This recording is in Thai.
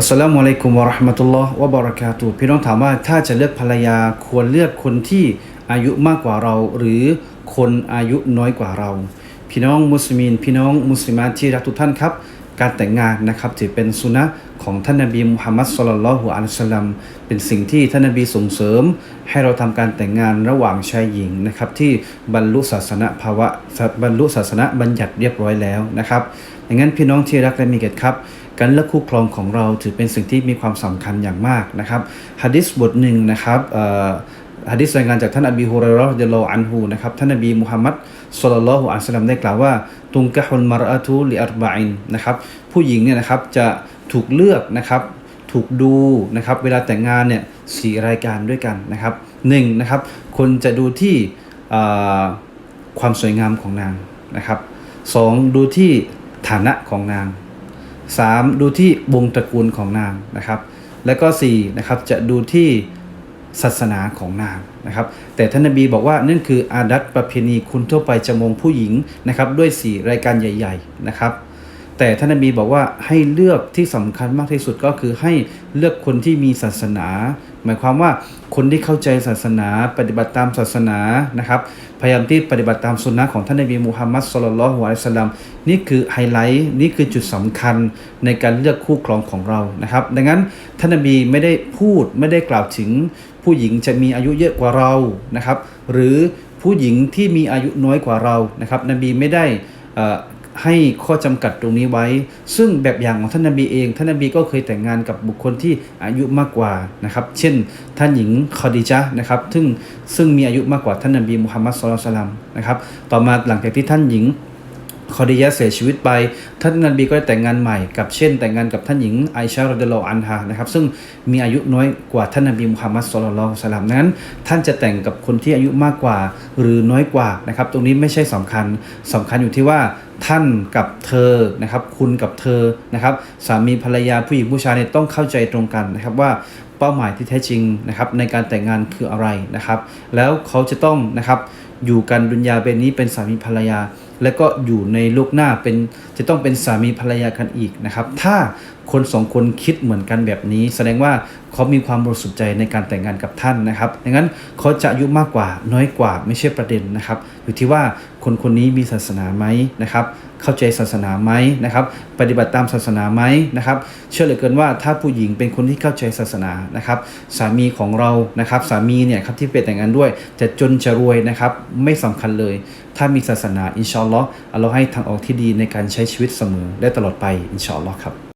อัสสลามุอะลัยกุมวะราะห์มะตุลลอฮ์วะบะเราะกาตุพี่น้องถามว่าถ้าจะเลือกภรรยาควรเลือกคนที่อายุมากกว่าเรา หรือคนอายุน้อยกว่าเรา พี่น้องมุสลิมพี่น้องมุสลิมาที่รักทุกท่านครับ การแต่งงานนะครับถือเป็นสุนนะของท่านนบีมุฮัมมัดสุลลัลฮุอะลัยฮิสลัมเป็นสิ่งที่ท่านนบีส่งเสริม ให้เราทำการแต่งงานระหว่างชายหญิงนะครับที่บรรลุศาสนาภาวะบรรลุศาสนาบัญญัติเรียบร้อยแล้วนะครับดังนั้นพี่น้องที่รักและมีเกียรติครับการเลือกคู่ครองของเราถือเป็นสิ่งที่มีความสำคัญอย่างมากนะครับฮะดิษบทหนึ่งนะครับ ฮะดิษรายงานจากท่านอบีฮุเรเราะห์รดิยัลออันฮูนะครับท่านนบีมุฮัมมัดศ็อลลัลลอฮุอะลัยฮิวะซัลลัมได้กล่าวว่าตุงกะฮุลมารอะตุลิอัรบะอินนะครับผู้หญิงเนี่ยนะครับจะถูกเลือกนะครับถูกดูนะครับเวลาแต่งงานเนี่ยสี่รายการด้วยกันนะครับหนึ่งนะครับคนจะดูที่ความสวยงามของนางนะครับสองดูที่ฐานะของนาง 3. ดูที่วงตระกูลของนางนะครับ และก็4นะครับจะดูที่ ศาสนาของนางนะครับ แต่ท่านนบีบอกว่านั่นคืออาดัตประเพณีคุณทั่วไปจะมองผู้หญิงนะครับด้วย 4 รายการใหญ่ ๆ นะครับ แต่ท่านนบีบอกว่าให้เลือกที่สำคัญมากที่สุดก็คือให้เลือกคนที่มีศาสนา หมายความว่าคนที่เข้าใจศาสนา ปฏิบัติตามศาสนานะครับพยายามที่ปฏิบัติตามสุนนะของท่านนบีมุฮัมมัดสุลลัลฮุอะลัยฮิวะสัลลัมนี่คือไฮไลท์นี่คือจุดสำคัญในการเลือกคู่ครองของเรานะครับ ดังนั้นท่านนบีไม่ได้พูดไม่ได้กล่าวถึงผู้หญิงจะมีอายุเยอะกว่าเรานะครับ หรือผู้หญิงที่มีอายุน้อยกว่าเรานะครับ นบีไม่ได้อ่อ ให้ข้อจำกัดตรงนี้ไว้ ซึ่งแบบอย่างของท่านนบีเอง ท่านนบีก็เคยแต่งงานกับบุคคลที่อายุมากกว่านะครับ เช่น ท่านหญิงคอดีจานะครับ ซึ่งซึ่งมีอายุมากกว่าท่านนบีมุฮัมมัดสุลตัลลัมนะครับ ต่อมาหลังจากที่ท่านหญิง คอดียะเสียชีวิตไป ท่านนบีก็ได้แต่งงานใหม่กับเช่น แต่งงานกับท่านหญิงไอชารอดิลออันฮานะครับซึ่งมีอายุน้อยกว่าท่านนบีมุฮัมมัดสุลลัลลอฮุอะลัยฮิวะสัลลัมนั้น ท่านจะแต่งกับคนที่อายุมากกว่าหรือน้อยกว่านะครับตรงนี้ไม่ใช่สำคัญสำคัญอยู่ที่ว่าท่านกับเธอนะครับคุณกับเธอนะครับสามีภรรยาผู้หญิงผู้ชายเนี่ยต้องเข้าใจตรงกันนะครับว่าเป้าหมายที่แท้จริงนะครับในการแต่งงานคืออะไรนะครับ แล้วเขาจะต้องนะครับอยู่กันดุนยาเป็นนี้เป็นสามีภรรยา และก็อยู่ในโลกหน้าเป็นจะต้องเป็นสามีภรรยากันอีกนะครับ ถ้า คนสองคนคิดเหมือนกันแบบนี้ แสดงว่าเขามีความบริสุทธิ์ใจในการแต่งงานกับท่านนะครับดังนั้นเขาจะอายุมากกว่าน้อยกว่าไม่ใช่ประเด็นนะครับ อยู่ที่ว่าคนคนนี้มีศาสนาไหมนะครับ เข้าใจศาสนาไหมนะครับ ปฏิบัติตามศาสนาไหมนะครับ เชื่อเหลือเกินว่าถ้าผู้หญิงเป็นคนที่เข้าใจศาสนานะครับ สามีของเรานะครับ สามีเนี่ยครับที่เป็นแต่งงานด้วยจะจนจะรวยนะครับ ไม่สำคัญเลย ถ้ามีศาสนาอินชอัลลอฮ์อัลลอฮ์ให้ทางออกที่ดีในการใช้ชีวิตเสมอและตลอดไปอินชอัลลอฮ์ครับ